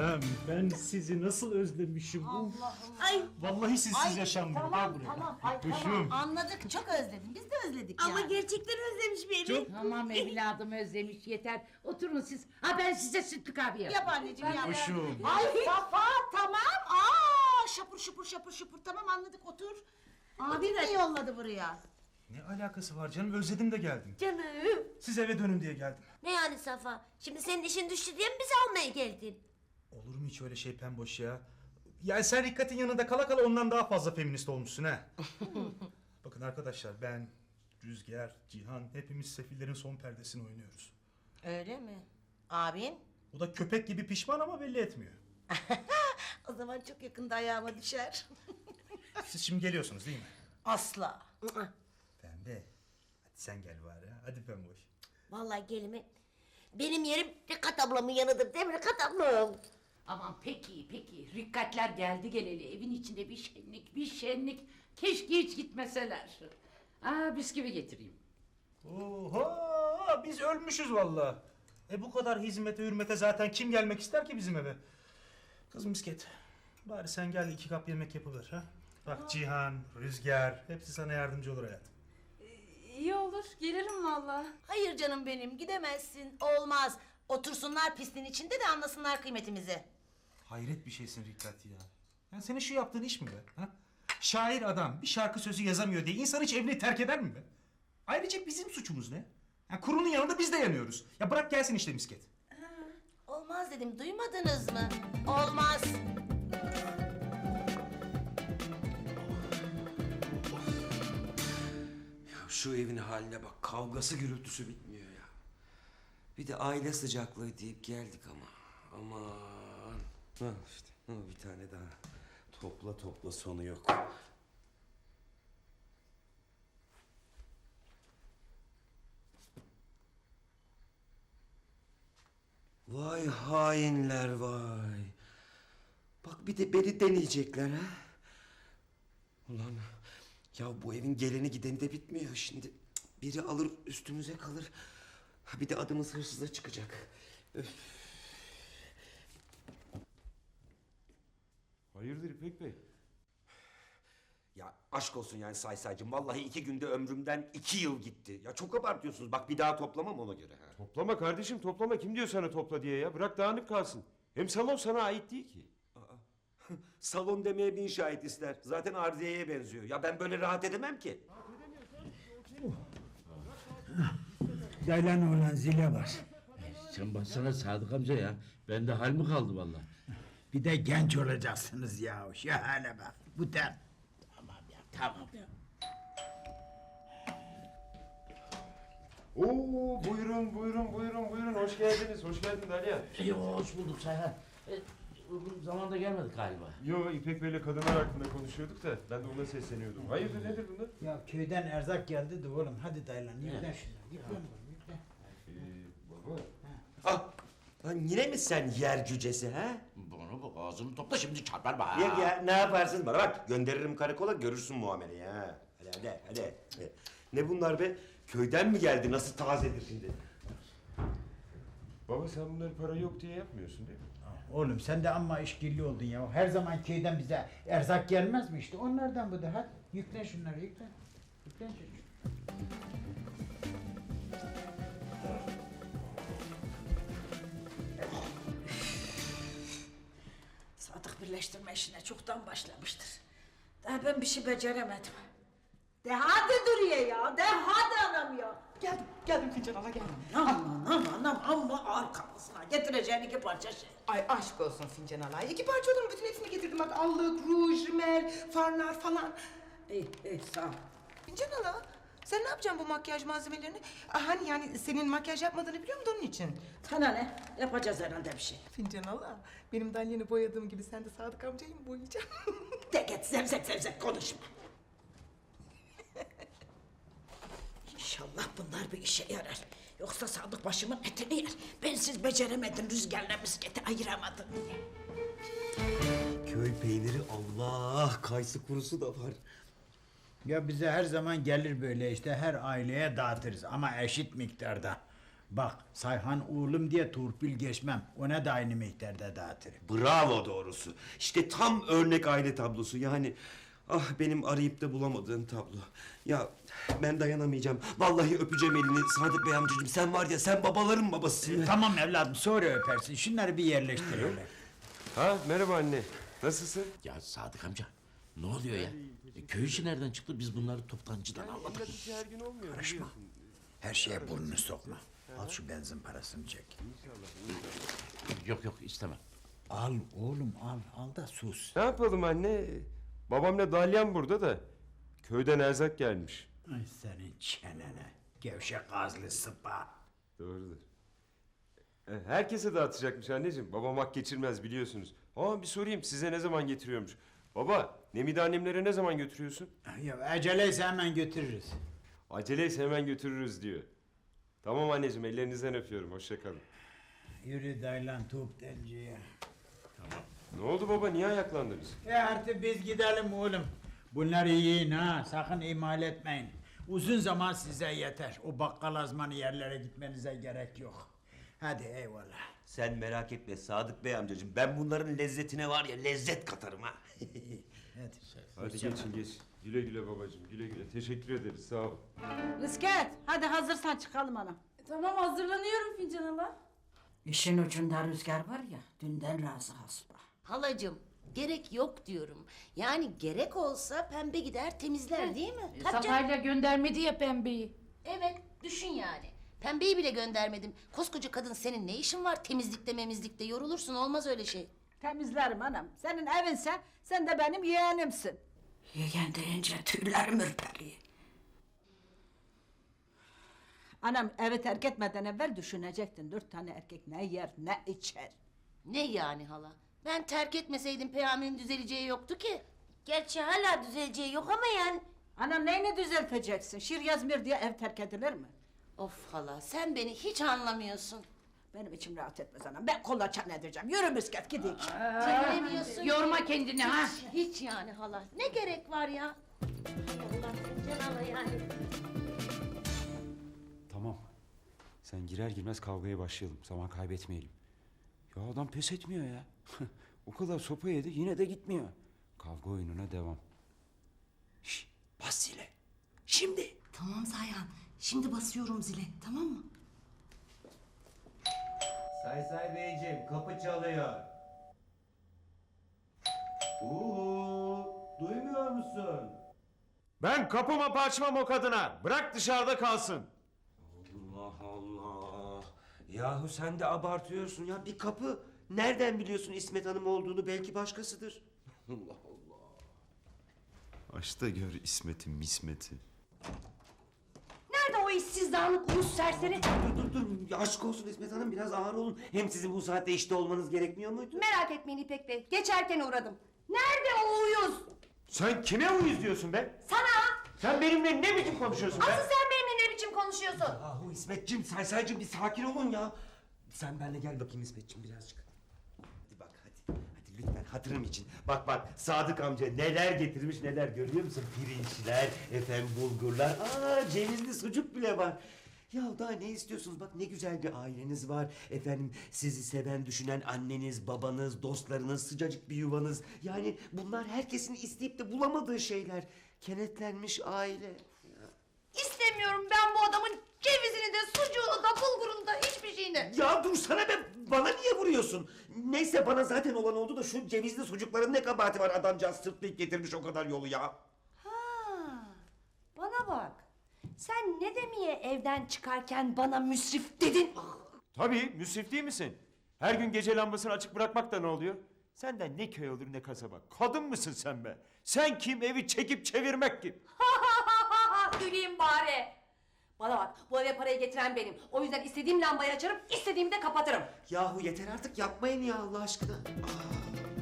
Efendim ben sizi nasıl özlemişim. Uf. Ay Vallahi sizsiz yaşanmıyor. Gel tamam buraya. tamam ay Kuşum. tamam anladık çok özledim biz de özledik Ama yani. gerçekten özlemiş beni. Çok- Tamam evladım özlemiş yeter. Oturun siz. Ha ben size sütlü kahve yapayım. Yap anneciğim yap. Kuşum. Ay Safa tamam aa şapur şupur şapur şupur tamam anladık otur. Abi ne yolladı buraya? Ne alakası var canım özledim de geldim. Canım. Siz eve dönün diye geldim. Ne yani Safa? Şimdi senin işin düştü diye mi bizi almaya geldin? Olur mu hiç öyle şey pemboş ya? Yani sen Rikkat'in yanında kala kala ondan daha fazla feminist olmuşsun ha. Bakın arkadaşlar ben, Rüzgar, Cihan hepimiz Sefillerin son perdesini oynuyoruz. Öyle mi? Abin? O da köpek gibi pişman ama belli etmiyor. O zaman çok yakında ayağıma düşer. Siz şimdi geliyorsunuz değil mi? Asla. Pembe. Hadi sen gel bari ha. Hadi pemboş. Vallahi gelimi. Benim yerim Rikat ablamın yanıdır değil mi Rikat ablam? Aman peki peki. Rikkatler geldi geleli. Evin içinde bir şenlik bir şenlik. Keşke hiç gitmeseler. Aa bisküvi getireyim. Oho biz ölmüşüz valla. E bu kadar hizmete hürmete zaten kim gelmek ister ki bizim eve? Kız misket. Bari sen gel iki kap yemek yapıver ha. Bak Cihan, Rüzgar hepsi sana yardımcı olur hayatım. İyi olur, gelirim valla. Hayır canım benim gidemezsin. Olmaz. Otursunlar pistin içinde de anlasınlar kıymetimizi. Hayret bir şeysin Rikkat ya. Ya senin şu yaptığın iş mi be? Ha? Şair adam bir şarkı sözü yazamıyor diye insan hiç evini terk eder mi be? Ayrıca bizim suçumuz ne? Ya kurunun yanında biz de yanıyoruz. Ya bırak gelsin işte misket. Olmaz dedim duymadınız mı? Olmaz. Ya şu evin haline bak kavgası gürültüsü bitmiyor ya. Bir de aile sıcaklığı deyip geldik ama. Aman. Ha işte ha, bir tane daha. Topla topla sonu yok. Vay hainler vay. Bak bir de beni deneyecekler ha. Ulan ya bu evin geleni gideni de bitmiyor şimdi. Biri alır üstümüze kalır. Bir de adımız hırsıza çıkacak. Öf. Hayırdır İpek Bey? Ya aşk olsun yani say saycım. Vallahi iki günde ömrümden iki yıl gitti. Ya çok abartıyorsunuz. Bak bir daha toplamam ona göre. Ha. Toplama kardeşim toplama. Kim diyor sana topla diye ya? Bırak dağınık kalsın. Hem salon sana ait değil ki. Salon demeye bin şahit ister. Zaten ardiyeye benziyor. Ya ben böyle rahat edemem ki. Yaylan olan zile var. Sen baksana Sadık amca ya. Bende hal mi kaldı vallahi? Bir de genç olacaksınız ya. Şahane bak. Bu der. Tamam ya tamam ya. Oo buyurun buyurun buyurun buyurun. Hoş geldiniz. Hoş geldin Dalya. İyi hoş bulduk Sayhan. E, uygun zamanda gelmedik galiba. Yo İpek Bey'le kadınlar hakkında konuşuyorduk da ben de ona sesleniyordum. Hayırdır nedir bunlar? Ya köyden erzak geldi de oğlum. Hadi daylan yüklen şunu. Yüklen oğlum yüklen. Ee, baba. Ah, lan yine mi sen yer cücesi ha? Bana bak ağzını topla şimdi çarpar bana. Ya, ya ne yaparsın bana bak gönderirim karakola görürsün muameleyi ha. Hadi hadi hadi. Ne bunlar be? Köyden mi geldi? Nasıl tazedir şimdi? Baba sen bunları para yok diye yapmıyorsun değil mi? Oğlum sen de amma işkilli oldun ya. Her zaman köyden bize erzak gelmez mi işte? Onlardan bu da. Hadi yüklen şunları yüklen. Yüklen çocuğum. Birleştirme işine çoktan başlamıştır. Daha ben bir şey beceremedim. De hadi Duriye ya, de hadi anam ya. Geldim, geldim Fincan Hala geldim. Aman aman aman amma arkamızına getireceğin iki parça şey. Ay aşk olsun Fincan Hala. İki parça olur mu? Bütün hepsini getirdim. Bak allık, ruj, rimel, farlar falan. İyi iyi sağ ol. Fincan Hala, sen ne yapacaksın bu makyaj malzemelerini? Ah, hani yani senin makyaj yapmadığını biliyor musun onun için? Sana ne? Yapacağız herhalde bir şey. Fincan Hala, benim Dalyan'ı boyadığım gibi sen de Sadık amcayı mı boyayacaksın? De git zevzek zevzek konuşma. İnşallah bunlar bir işe yarar. Yoksa Sadık başımın etini yer. Ben siz beceremedin rüzgarla misketi ayıramadın. Köy peyniri Allah kayısı kurusu da var. Ya bize her zaman gelir böyle işte her aileye dağıtırız ama eşit miktarda. Bak Sayhan oğlum diye torpil geçmem. Ona da aynı miktarda dağıtırım. Bravo doğrusu. İşte tam örnek aile tablosu yani. Ah benim arayıp da bulamadığım tablo. Ya ben dayanamayacağım. Vallahi öpeceğim elini Sadık Bey amcacığım. Sen var ya sen babaların babasısın. Tamam evladım sonra öpersin. Şunları bir yerleştirelim. Ha merhaba anne. Nasılsın? Ya Sadık amca ne oluyor ya? E, köy işi nereden çıktı? Biz bunları toptancıdan işi her gün olmuyor. Karışma. Her şeye burnunu sokma. Al şu benzin parasını çek. Yok yok istemem. Al oğlum al. Al da sus. Ne yapalım anne? Babamla Dalyan burada da. Köyden erzak gelmiş. Ay senin çenene. Gevşek ağızlı sıpa. Doğrudur. E, Herkese dağıtacakmış anneciğim. Babam hak geçirmez biliyorsunuz. Aa bir sorayım size ne zaman getiriyormuş? Baba Nemide annemlere ne zaman götürüyorsun? Ya aceleyse hemen götürürüz. Aceleyse hemen götürürüz diyor. Tamam anneciğim ellerinizden öpüyorum. Hoşça kalın. Yürü daylan top tenciye. Ne oldu baba niye ayaklandınız? E artık biz gidelim oğlum. Bunları yiyin ha. Sakın ihmal etmeyin. Uzun zaman size yeter. O bakkal azmanı yerlere gitmenize gerek yok. Hadi eyvallah. Sen merak etme Sadık Bey amcacığım. Ben bunların lezzetine var ya lezzet katarım ha. Hadi. Hadi geçin geç. Güle güle babacığım güle güle. Teşekkür ederiz sağ ol. Rızket hadi hazırsan çıkalım ana. Tamam hazırlanıyorum fincan hala. İşin ucunda rüzgar var ya dünden razı hasba. Halacığım gerek yok diyorum. Yani gerek olsa pembe gider temizler değil mi? E, Tabii canım. Safayla göndermedi ya pembeyi. Evet düşün yani. Pembeyi bile göndermedim. Koskoca kadın senin ne işin var temizlikte memizlikte yorulursun olmaz öyle şey. Temizlerim anam. Senin evinse sen de benim yeğenimsin. Yeğen deyince tüylerim ürperiyor. Anam evi terk etmeden evvel düşünecektin. Dört tane erkek ne yer ne içer. Ne yani hala? Ben terk etmeseydim Peyami'nin düzeleceği yoktu ki. Gerçi hala düzeleceği yok ama yani. Anam neyini düzelteceksin? Şir yazmır diye ev terk edilir mi? Of hala sen beni hiç anlamıyorsun. Benim içim rahat etmez anam. Ben kolaçan edeceğim. Yürü misket gidelim. Çeviremiyorsun. Yorma kendini ha. Hiç yani hala. Ne gerek var ya? Allah sen hala yani. Tamam. Sen girer girmez kavgaya başlayalım. Zaman kaybetmeyelim. Ya adam pes etmiyor ya. o kadar sopa yedi yine de gitmiyor. Kavga oyununa devam. Şş, bas zile. Şimdi. Tamam Sayhan. Şimdi basıyorum zile. Tamam mı? Say beyciğim kapı çalıyor. Uhu, duymuyor musun? Ben kapı mapı açmam o kadına. Bırak dışarıda kalsın. Allah Allah. Yahu sen de abartıyorsun ya bir kapı. Nereden biliyorsun İsmet Hanım olduğunu belki başkasıdır. Allah Allah. Aç da gör İsmet'i mismeti. Nerede o işsiz dağınık ulus serseri? Dur dur dur Ya aşk olsun İsmet Hanım biraz ağır olun. Hem sizin bu saatte işte olmanız gerekmiyor muydu? Merak etmeyin İpek Bey. Geçerken uğradım. Nerede o uyuz? Sen kime uyuz diyorsun be? Sana! Sen benimle ne biçim konuşuyorsun Asıl sen benimle ne biçim konuşuyorsun? Yahu İsmetciğim Saysaycığım bir sakin olun ya. Sen benimle gel bakayım İsmetciğim birazcık. Hadi bak hadi. Hadi lütfen hatırım için. Bak bak Sadık amca neler getirmiş neler görüyor musun? Pirinçler, efendim bulgurlar. Aa cevizli sucuk bile var. Ya daha ne istiyorsunuz? Bak ne güzel bir aileniz var. Efendim sizi seven, düşünen anneniz, babanız, dostlarınız, sıcacık bir yuvanız. Yani bunlar herkesin isteyip de bulamadığı şeyler. Kenetlenmiş aile. İstemiyorum ben bu adamın cevizini de, sucuğunu da, bulgurunu da, hiçbir şeyini. Ya dursana vuruyorsun? Neyse bana zaten olan oldu da şu cevizli sucukların ne kabahati var adamcağız sırtlayıp getirmiş o kadar yolu ya. Ha, bana bak. Sen ne demeye evden çıkarken bana müsrif dedin? Tabii müsrif değil misin? Her gün gece lambasını açık bırakmak da ne oluyor? Senden ne köy olur ne kasaba. Kadın mısın sen be? Sen kim evi çekip çevirmek kim? Güleyim bari. Bana bak bu eve parayı getiren benim. O yüzden istediğim lambayı açarım, istediğimde kapatırım. Yahu yeter artık yapmayın ya Allah aşkına. Aa.